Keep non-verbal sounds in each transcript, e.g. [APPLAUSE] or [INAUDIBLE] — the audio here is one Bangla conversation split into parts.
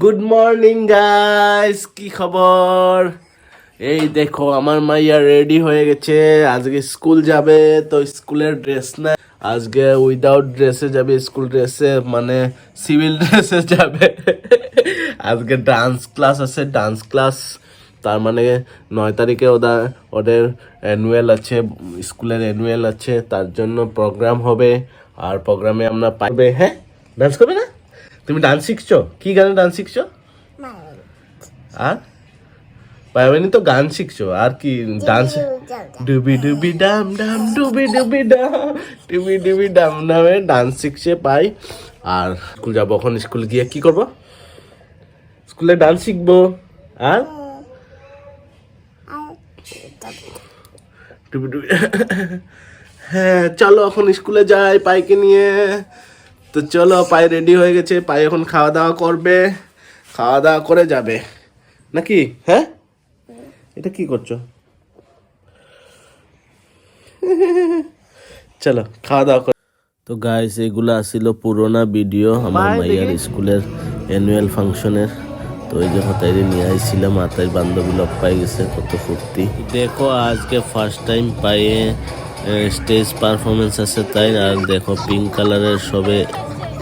গুড মর্নিং গাইস কি খবর? এই দেখো, আমার মাইয়া রেডি হয়ে গেছে। আজকে স্কুল যাবে, তো স্কুলের ড্রেস না। আজকে উইদাউট ড্রেসে যাবে স্কুল ড্রেসে মানে সিভিল ড্রেসে [LAUGHS] যাবে। আজকে ডান্স ক্লাস আছে ডান্স ক্লাস তার মানে নয় তারিখে ওদের ওদের অ্যানুয়াল আছে স্কুলের অ্যানুয়াল আছে। তার জন্য প্রোগ্রাম হবে। আর প্রোগ্রামে আমরা পাইবে হ্যাঁ? ডান্স করবে না? তুমি ডান্স শিখছো? কি গানে ডান্স শিখছো? আর? পাইবেনি তো গান শিখছো। আর কি ডান্স ডুবি ডুবি ডাম ডাম, ডুবি ডুবি ডাম, ডুবি ডুবি ডাম ডামে ডান্স শিখছে পাই। আর স্কুল যাব এখন, স্কুল গিয়ে কি করব? স্কুলে ডান্স শিখব। আর? ডুবি ডুবি হ্যাঁ চলো এখন স্কুলে যাই পাইকে নিয়ে। তো চলো পায়ে রেডি হয়ে গেছে। পায়ে এখন খাওয়া দাওয়া করবে। খাওয়া দাওয়া করে যাবে। নাকি? হ্যাঁ? এটা কি করছ? চলো খাওয়া দাওয়া কর। তো গাইস এগুলো আসছিল পুরোনা ভিডিও আমার মাইয়ার স্কুলের অ্যানুয়াল ফাংশনের তো ওই যে হতাইরে নিয়ে আইছিলাম আর তাই বান্ধবী লক পাই গেছে কত ফুর্তি। দেখো আজকে ফার্স্ট টাইম পাইয়ে স্টেজ পারফরমেন্স আছে তাই আর দেখো পিঙ্ক কালারের সবে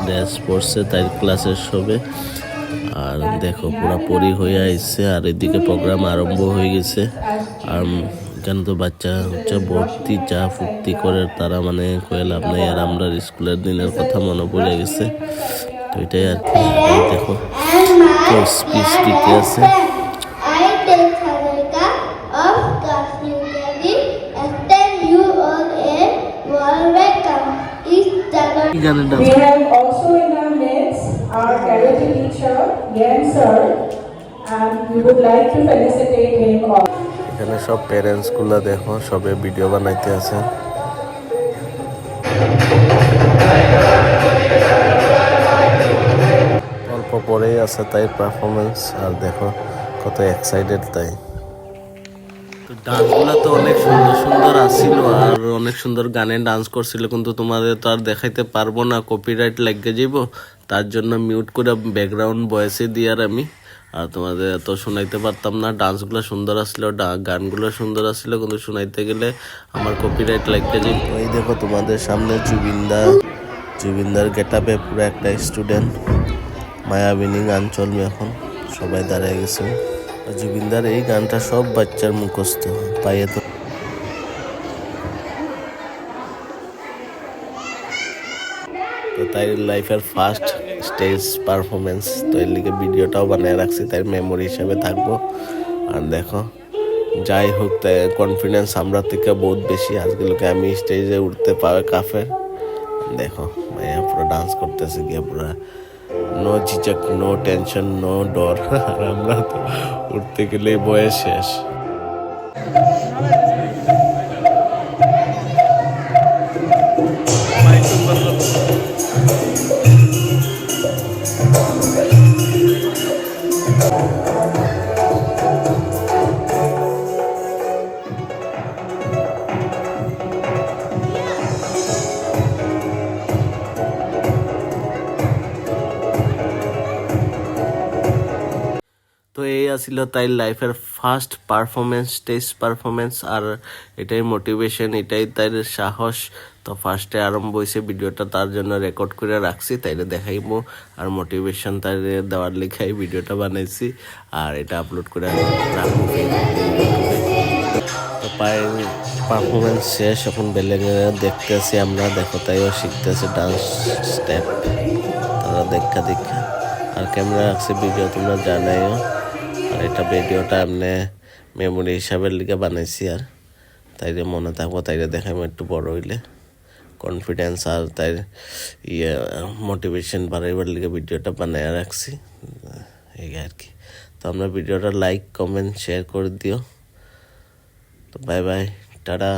ড্রেস পরছে, তাই ক্লাসের সবে আর দেখো, পুরা পরি হয়ে আইছে, আর এদিকে প্রোগ্রাম আরম্ভ হয়ে গেছে। আর কেন তো বাচ্চা হচ্ছে, ভর্তি চা ফুর্তি করে, তারা মানে কয়ে লাভ নাই। আর আমরা স্কুলের দিনের কথা মনে পড়ে গেছে। তো এটাই আর কি দেখো, তো স্পিচ দিতে আছে। গানের dance our karate teacher, Yan sir, and we would like to felicitate him all. এখানে সব প্যারেন্টসগুলা দেখো সবে ভিডিও বানাইতে আছে। অল্প পরেই আছে তাই পারফরমেন্স আর দেখো কত এক্সাইটেড তাই। ডান্সগুলো তো অনেক সুন্দর সুন্দর আসছিল আর অনেক সুন্দর গানে ডান্স করছিল কিন্তু তোমাদের তো আর দেখাইতে পারব না কপিরাইট লাগিয়ে যাব তার জন্য মিউট করে ব্যাকগ্রাউন্ড ভয়েসে দিয়ে আর আমি। আর তোমাদের এত শোনাইতে পারতাম না। ডান্সগুলো সুন্দর আসলো গানগুলো সুন্দর আসলো কিন্তু শোনাইতে গেলে আমার কপিরাইট লাগিয়ে যে ওই দেখো তোমাদের সামনে জুবিনদা। জুবিনদার গেট আপে পুরো একটা স্টুডেন্ট মায়াবিনী গান চলবে এখন সবাই দাঁড়িয়ে গেছে। জুবিনদার এই গানটা সব বাচ্চার মুখস্থ। পাইয়ে তো তাই লাইফের ফার্স্ট স্টেজ পারফরমেন্স তো এর লিগে ভিডিওটাও বানিয়ে রাখছি, তাই মেমোরি হিসাবে থাকব। আর দেখো, যাই হোক তাই কনফিডেন্স আমরা থেকে বহুত বেশি। আজগুলোকে আমি স্টেজে উঠতে পারে কাফের দেখো, মাইয়া পুরো ডান্স করতেছে, গিয়ে পুরো নো ঝিঝক নো টেনশন নো ডর। [LAUGHS] আর আমরা তো উঠতে গেলেই বয়স শেষ। Yeah. তো এই আছিল তাই লাইফের ফার্স্ট পারফরমেন্স স্টেজ পারফরমেন্স আর এটাই মোটিভেশন এটাই তাই সাহস। তো ফার্স্টে আরম্ভ হয়েছে ভিডিওটা তার জন্য রেকর্ড করে রাখছি তাইলে দেখাইবো আর মোটিভেশন তাই দেওয়ার লেখাই ভিডিওটা বানাইছি আর এটা আপলোড করে রাখব তো পাই পারফরমেন্স শেষ, এখন বেলেগে দেখতেছি আমরা, দেখো তাইও শিখতেছে ডান্স স্টেপ তারা দেখা দেখা। আর ক্যামেরা রাখছে ভিডিও তোমরা জানাইও। এটা ভিডিওটা এমনি মেমোরি হিসাবের লিগে বানাইছি আর। তাইরে মনে থাকব তাইরে দেখাইবো, একটু বড় হইলে। কনফিডেন্স আর তাই ইয়ে মোটিভেশন বাড়াইবার লিগে ভিডিওটা বানাই রাখছি। এই আর কি। তো আমরা ভিডিওটা লাইক কমেন্ট শেয়ার করে দিও। তো বাই বাই টাটা।